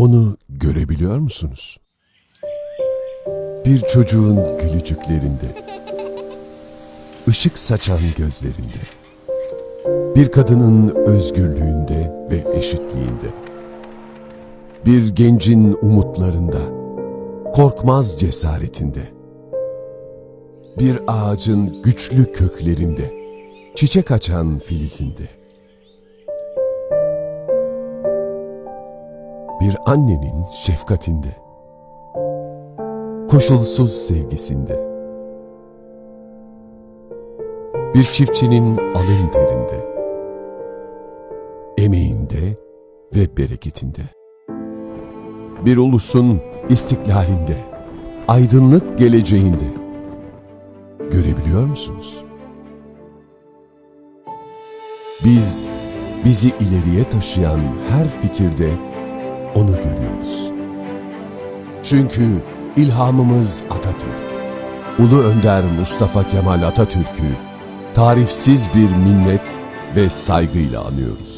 Onu görebiliyor musunuz? Bir çocuğun gülücüklerinde, ışık saçan gözlerinde, bir kadının özgürlüğünde ve eşitliğinde, bir gencin umutlarında, korkmaz cesaretinde, bir ağacın güçlü köklerinde, çiçek açan filizinde, bir annenin şefkatinde, koşulsuz sevgisinde, bir çiftçinin alın terinde, emeğinde ve bereketinde, bir ulusun istiklalinde, aydınlık geleceğinde. Görebiliyor musunuz? Biz, bizi ileriye taşıyan her fikirde onu görüyoruz. Çünkü ilhamımız Atatürk. Ulu Önder Mustafa Kemal Atatürk'ü tarifsiz bir minnet ve saygıyla anıyoruz.